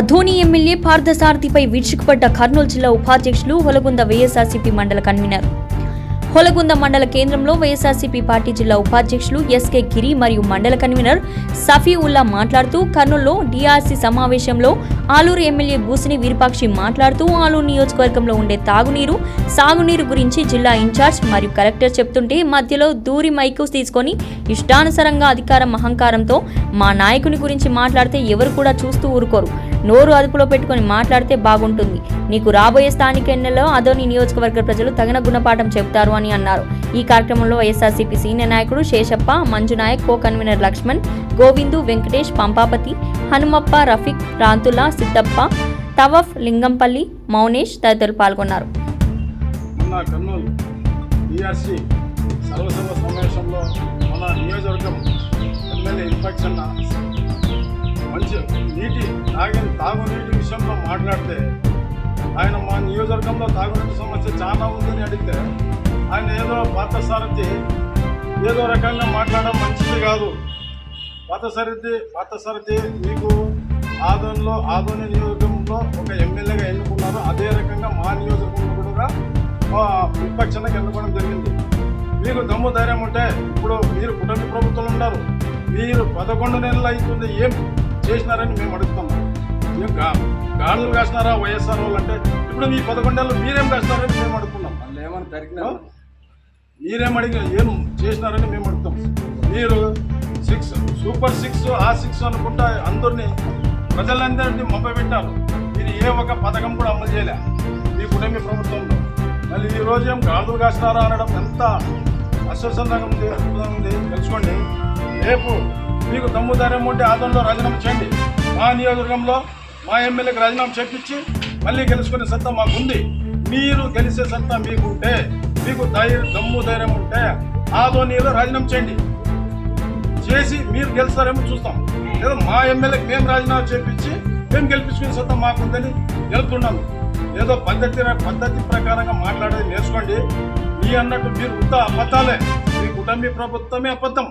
Adoni MLA పార్థసారథిపై విరుచుకుపడ్డ కర్నూలు జిల్లా ఉపాధ్యక్షులు హొలగుంద వైఎస్ఆర్సీపీ మండల కన్వీనర్. హొలగుంద మండల కేంద్రంలో వైఎస్ఆర్సీపీ పార్టీ జిల్లా ఉపాధ్యక్షులు ఎస్కే గిరి మరియు మండల కన్వీనర్ సఫీ ఉల్లా మాట్లాడుతూ కర్నూలులో డిఆర్సీ సమావేశంలో ఆలూరు ఎమ్మెల్యే బూసిని వీరపాక్షి మాట్లాడుతూ ఆలూరు నియోజకవర్గంలో ఉండే తాగునీరు సాగునీరు గురించి జిల్లా ఇన్ఛార్జ్ మరియు కలెక్టర్ చెప్తుంటే మధ్యలో దూరి మైకు తీసుకొని ఇష్టానుసారంగా అధికారం అహంకారంతో మా నాయకుని గురించి మాట్లాడితే ఎవరు కూడా చూస్తూ ఊరుకోరు. నోరు అదుపులో పెట్టుకొని మాట్లాడితే బాగుంటుంది. నీకు రాబోయే స్థానిక ఎన్నికల్లో అదోని నియోజకవర్గ ప్రజలు తగిన గుణపాఠం చెబుతారు అని అన్నారు. ఈ కార్యక్రమంలో వైఎస్ఆర్సీపీ సీనియర్ నాయకుడు శేషప్ప మంజునాయక్ కో కన్వీనర్ లక్ష్మణ్ గోవిందు వెంకటేష్ పంపాపతి హనుమప్ప రఫీక్ రాంతుల సిద్దప్ప తవఫ్ లింగంపల్లి మౌనేష్ తదితరులు పాల్గొన్నారు. సర్వసభ సమావేశంలో మన నియోజకవర్గం ఎమ్మెల్యే ఇన్ఫెక్షన్ మంచి నీటి తాగిన తాగునీటి విషయంలో మాట్లాడితే ఆయన మా నియోజకవర్గంలో తాగునీటి సమస్య చాలా ఉందని అడిగితే ఆయన ఏదో పార్థసారథి ఏదో రకంగా మాట్లాడడం మంచిది కాదు. పార్థసారథి పార్థసారథి మీకు ఆదోన్లో ఆదోని నియోజకవర్గంలో ఒక ఎమ్మెల్యేగా ఎన్నుకున్నారు. అదే రకంగా మా నియోజకవర్గంలో కూడా విపక్షానికి ఎన్నుకోవడం జరిగింది. మీకు దమ్ము ధైర్యం ఉంటే ఇప్పుడు మీరు కుటుంబ ప్రభుత్వంలో ఉన్నారు. మీరు పదకొండు నెలలు అవుతుంది. ఏం చేసినారని మేము అడుగుతున్నాం ఏం గాడులు కాసినారా? వైఎస్ఆర్ వాళ్ళు అంటే ఇప్పుడు మీ పదకొండు నెలలు మీరేం కాసినారని మేము అడుగుతున్నాం. వాళ్ళు ఏమని ఆ? మీరేమడిగిన ఏం చేసినారని మేము అడుగుతాం. మీరు సిక్స్ సూపర్ సిక్స్ ఆ సిక్స్ అనుకుంటా అందరినీ ప్రజలందరినీ పెట్టారు. మీరు ఏ ఒక పథకం కూడా అమలు చేయలే. మీ కుటుంబ ప్రభుత్వంలో. మళ్ళీ ఈ రోజు ఏం గాడులు కాసినారా అనడం ఎంత అస్వసందంగా ఉంది ఉంది తెలుసుకోండి. రేపు మీకు దమ్ము ధైర్యం ఉంటే ఆదంలో రాజీనామా చేయండి. మా నియోజకవర్గంలో మా ఎమ్మెల్యేకి రాజీనామా చేపించి మళ్ళీ గెలుచుకునే సత్తా మాకుంది. మీరు గెలిచే సత్తా మీకుంటే మీకు ధైర్యం దమ్ము ధైర్యం ఉంటే ఆదోనీలో రాజీనామా చేయండి. చేసి మీరు గెలుస్తారేమో చూస్తాం. లేదా మా ఎమ్మెల్యేకి మేము రాజీనామా చేపించి మేము గెలిపించుకునే సొంతం మాకుందని గెలుపుతున్నాము ఏదో పద్ధతి పద్ధతి ప్రకారంగా మాట్లాడేది నేర్చుకోండి. మీ అన్నట్టు మీరు ఉత్త అబద్ధాలే. మీ కుటుంబీ ప్రభుత్వమే అబద్ధం.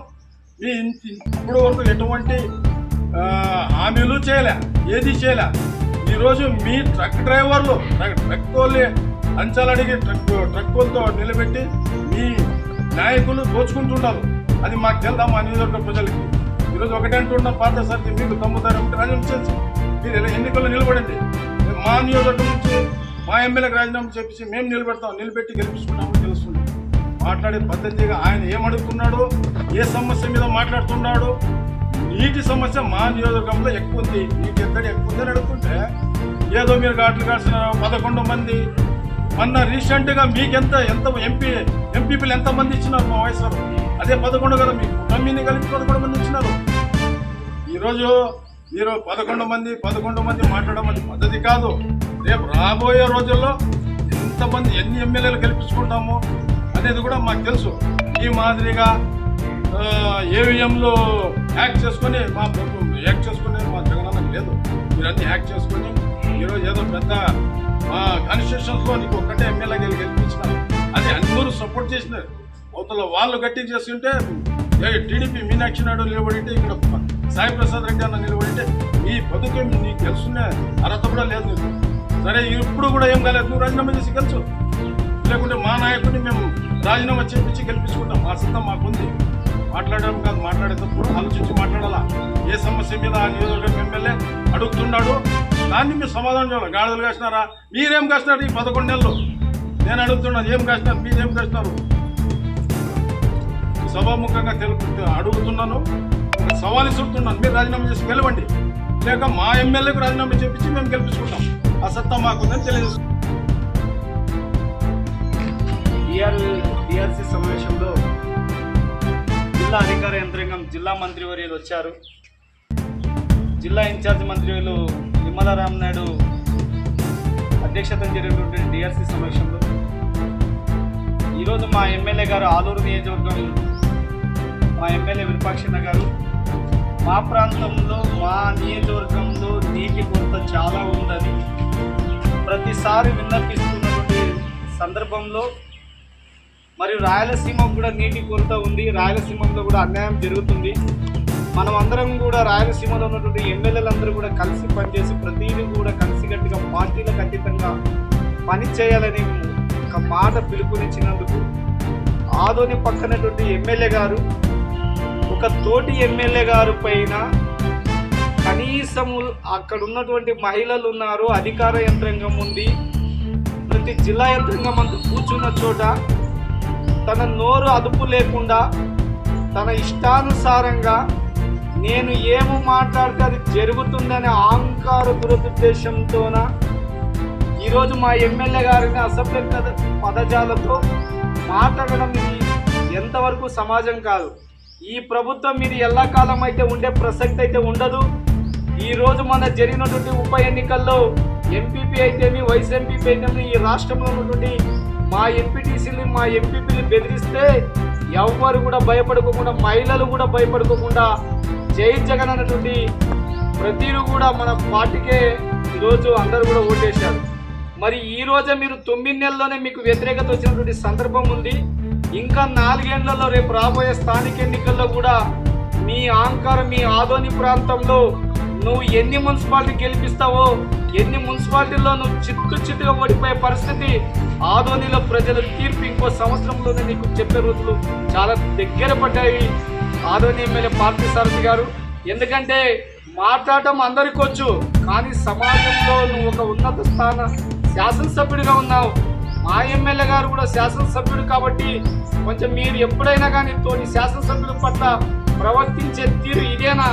మీ ఇంటి ఇప్పుడు వరకు ఎటువంటి హామీలు చేయలే ఏది చేయలే. ఈరోజు మీ ట్రక్ డ్రైవర్లు ట్రక్ ట్రక్ అంచాలడిగి ట్రక్ ట్రక్కులతో నిలబెట్టి మీ నాయకులు దోచుకుంటుంటారు. అది మాకు తెలుదా మా నియోజకవర్గ ప్రజలకి? ఈరోజు ఒకటే అంటున్నాం పాత సరికి మీకు తమ్ముతారు ఒకటి రాజీనామా చేసి మీరు ఇలా ఎన్నికల్లో నిలబడండి. మా నియోజకవర్గం నుంచి మా ఎమ్మెల్యేకి రాజీనామా చేపించి మేము నిలబెడతాం నిలబెట్టి గెలిపించుకుంటామని తెలుస్తుంది. మాట్లాడే పద్ధతిగా ఆయన ఏమడుగుతున్నాడు ఏ సమస్య మీద మాట్లాడుతున్నాడు నీటి సమస్య మా నియోజకవర్గంలో ఎక్కువ ఉంది. నీటి ఎక్కడ ఎక్కువ ఉందని అడుగుతుంటే ఏదో మీరు ఘాట్లు కాల్సిన పదకొండు మంది మొన్న రీసెంట్గా మీకెంత ఎంత ఎంపీ ఎంపీపీలు ఎంతమంది ఇచ్చినారు మా వయసు అదే పదకొండు కదా మీకు. కుటుంబీని కలిపి పదకొండు మంది ఇచ్చినారు. ఈరోజు మీరు పదకొండు మంది పదకొండు మంది మాట్లాడడం అది పద్ధతి కాదు. రేపు రాబోయే రోజుల్లో ఎంతమంది ఎన్ని ఎమ్మెల్యేలు గెలిపించుకుంటాము అనేది కూడా మాకు తెలుసు. ఈ మాదిరిగా ఏవిఎంలో యాక్ట్ చేసుకొని మా ప్రభుత్వం యాక్ట్ చేసుకునే మా జగనన్నకు లేదు. మీరు హ్యాక్ యాక్ట్ చేసుకొని ఈరోజు ఏదో పెద్ద కాన్స్టిట్యూషన్స్లో నీకు ఒక్కటే ఎమ్మెల్యే గెలి గెలిపించినారు. అది అందరూ సపోర్ట్ చేసినారు. అవతల వాళ్ళు గట్టి చేస్తుంటే టీడీపీ మీనాక్షి నాయుడు నిలబడింటే ఇక్కడ సాయి ప్రసాద్ రెడ్డి అన్న నిలబడింటే ఈ బతుకే నీకు తెలుసునే అర్హత కూడా లేదు సరే ఇప్పుడు కూడా ఏం కాలేదు. నువ్వు రాజీనామా చేసి గెలుచు. లేకుంటే మా నాయకుడిని మేము రాజీనామా చేపించి గెలిపించుకుంటాం. మా సిద్ధం మాకుంది. మాట్లాడడం కాదు మాట్లాడేటప్పుడు ఆలోచించి మాట్లాడాలా? ఏ సమస్య మీద ఆ నియోజకవర్గం ఎమ్మెల్యే అడుగుతున్నాడు? దాన్ని మీరు సమాధానం చేయాలి గాడిదలు కాసినారా? మీరేం కాసినారు ఈ పదకొండు నెలలు? నేను అడుగుతున్నాను ఏం కాసినారు? మీరేం కాసినారు? సభాముఖంగా తెలుపు అడుగుతున్నాను ఒక సవాల్ ఇస్తున్నాను మీరు రాజీనామా చేసి గెలవండి. లేక మా ఎమ్మెల్యేకు రాజీనామా చేపించి మేము గెలిపించుకుంటాం. ఆ సత్తా మాకుందని తెలియజేస్తున్నాం. డిఆర్సీ సమావేశంలో జిల్లా అధికార యంత్రాంగం జిల్లా మంత్రివర్యులు వచ్చారు. జిల్లా ఇన్ఛార్జ్ మంత్రివర్యులు నిమ్మల రామనాయుడు అధ్యక్షత జరిగినటువంటి డిఆర్సీ సమక్షంలో. ఈరోజు మా ఎమ్మెల్యే గారు ఆలూరు నియోజకవర్గం మా ఎమ్మెల్యే విరూపాక్షణ గారు మా ప్రాంతంలో మా నియోజకవర్గంలో నీటి కొరత చాలా ఉందని ప్రతిసారి విన్నపిస్తున్నటువంటి సందర్భంలో మరియు రాయలసీమకు కూడా నీటి కొరత ఉంది రాయలసీమలో కూడా అన్యాయం జరుగుతుంది. మనం అందరం కూడా రాయలసీమలో ఉన్నటువంటి ఎమ్మెల్యేలందరూ కూడా కలిసి పనిచేసి ప్రతిదీ కూడా కలిసికట్టుగా పార్టీలకు అతీతంగా పని చేయాలని ఒక మాట పిలుపునిచ్చినందుకు ఆదోని పక్కనటువంటి ఎమ్మెల్యే గారు ఒక తోటి ఎమ్మెల్యే గారు పైన కనీసము అక్కడ ఉన్నటువంటి మహిళలు ఉన్నారు అధికార యంత్రాంగం ఉంది ప్రతి జిల్లా యంత్రాంగం అంతా కూర్చున్న చోట తన నోరు అదుపు లేకుండా తన ఇష్టానుసారంగా నేను ఏమి మాట్లాడితే అది జరుగుతుందనే అహంకార దురదుద్దేశంతోన ఈరోజు మా ఎమ్మెల్యే గారిని అసభ్యత పదజాలతో మాట్లాడడం ఇది ఎంతవరకు సమాజం కాదు. ఈ ప్రభుత్వం ఇది ఎల్లకాలం అయితే ఉండే ప్రసక్తి అయితే ఉండదు. ఈరోజు మన జరిగినటువంటి ఉప ఎన్నికల్లో ఎంపీపీ అయితేమి వైస్ ఎంపీపీ అయితేమి ఈ రాష్ట్రంలో ఉన్నటువంటి మా ఎంపీటీసీని మా ఎంపీపీని బెదిరిస్తే ఎవ్వరు కూడా భయపడుకోకుండా మహిళలు కూడా భయపడుకోకుండా జై జగన్ అన్నటువంటి ప్రతిరు కూడా మన పార్టీకే ఈరోజు అందరూ కూడా ఓటేశారు. మరి ఈ రోజే మీరు తొమ్మిది నెలల్లోనే మీకు వ్యతిరేకత వచ్చినటువంటి సందర్భం ఉంది. ఇంకా నాలుగేళ్ళలో రేపు రాబోయే స్థానిక ఎన్నికల్లో కూడా మీ ఆంకారం మీ ఆదోని ప్రాంతంలో నువ్వు ఎన్ని మున్సిపాలిటీ గెలిపిస్తావో ఎన్ని మున్సిపాలిటీల్లో నువ్వు చిత్తు చిత్తుగా ఓడిపోయే పరిస్థితి ఆదోనిలో ప్రజల తీర్పు ఇంకో సంవత్సరంలోనే నీకు చెప్పే రోజులు చాలా దగ్గర పడ్డాయి. ఆదోని ఎమ్మెల్యే పార్టీ సారథి గారు ఎందుకంటే మాట్లాడటం అందరికొచ్చు కానీ సమాజంలో నువ్వు ఒక ఉన్నత స్థాన శాసనసభ్యుడిగా ఉన్నావు. మా ఎమ్మెల్యే గారు కూడా శాసనసభ్యుడు కాబట్టి కొంచెం మీరు ఎప్పుడైనా కానీ తోటి శాసనసభ్యుల పట్ల ప్రవర్తించే తీరు ఇదేనా?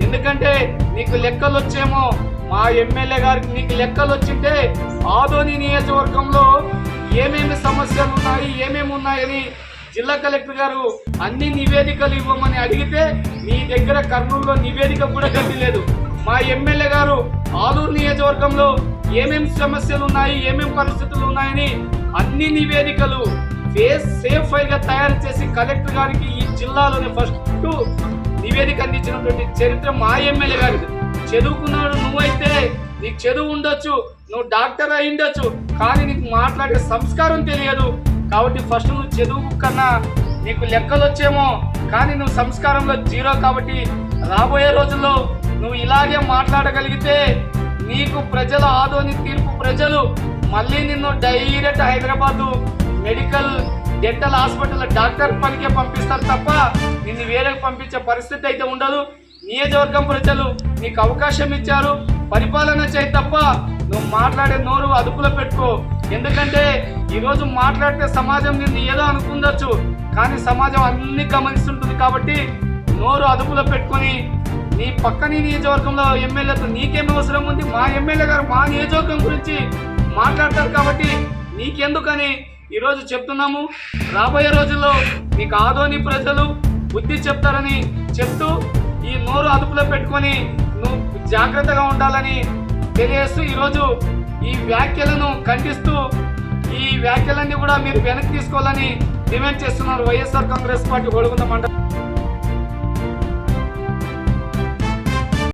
ఎందుకంటే నీకు లెక్కలు వచ్చేమో మా ఎమ్మెల్యే గారికి నీకు లెక్కలు వచ్చింటే ఆదోని నియోజకవర్గంలో ఏమేమి సమస్యలు ఉన్నాయి ఏమేమి ఉన్నాయని జిల్లా కలెక్టర్ గారు అన్ని నివేదికలు ఇవ్వమని అడిగితే మీ దగ్గర కర్నూలులో నివేదిక కూడా కట్టలేదు. మా ఎమ్మెల్యే గారు ఆలూరు నియోజకవర్గంలో ఏమేం సమస్యలు ఉన్నాయి ఏమేం పరిస్థితులు ఉన్నాయని అన్ని నివేదికలు ఫేస్ సేఫ్గా తయారు చేసి కలెక్టర్ గారికి ఈ జిల్లాలోని ఫస్ట్ నివేదిక అందించినటువంటి చరిత్ర మా ఎమ్మెల్యే గారిది. చదువుకున్నాడు నువ్వైతే నీకు చదువు ఉండొచ్చు నువ్వు డాక్టర్ అయి ఉండొచ్చు కానీ నీకు మాట్లాడే సంస్కారం తెలియదు. కాబట్టి ఫస్ట్ నువ్వు చదువు కన్నా నీకు లెక్కలు వచ్చేమో కానీ నువ్వు సంస్కారంలో జీరో కాబట్టి రాబోయే రోజుల్లో నువ్వు ఇలాగే మాట్లాడగలిగితే నీకు ప్రజల ఆదోని తీర్పు ప్రజలు మళ్ళీ నిన్ను direct Hyderabad medical dental hospital doctor పనికే పంపిస్తారు తప్ప నిన్ను వేరే పంపించే పరిస్థితి అయితే ఉండదు. నియోజకవర్గం ప్రజలు నీకు అవకాశం ఇచ్చారు. పరిపాలన చేయి తప్ప నువ్వు మాట్లాడే నోరు అదుపులో పెట్టుకో. ఎందుకంటే ఈరోజు మాట్లాడితే సమాజం నిన్ను ఏదో అనుకుందొచ్చు కానీ సమాజం అన్ని గమనిస్తుంటుంది కాబట్టి నోరు అదుపులో పెట్టుకొని నీ పక్కని నియోజకవర్గంలో ఎమ్మెల్యేతో నీకేం అవసరం ఉంది? మా ఎమ్మెల్యే గారు మా నియోజకవర్గం గురించి మాట్లాడతారు కాబట్టి నీకెందుకని ఈరోజు చెప్తున్నాము. రాబోయే రోజుల్లో నీకు ఆదోని ప్రజలు బుద్ధి చెప్తారని చెప్తూ ఈ నోరు అదుపులో పెట్టుకొని నువ్వు జాగ్రత్తగా ఉండాలని తెలియజేస్తూ ఈరోజు ఈ వ్యాఖ్యలను ఖండిస్తూ ఈ వ్యాఖ్యలన్నీ కూడా మీరు వెనక్కి తీసుకోవాలని డిమాండ్ చేస్తున్నారు వైఎస్ఆర్ కాంగ్రెస్ పార్టీ ఒడుగున్న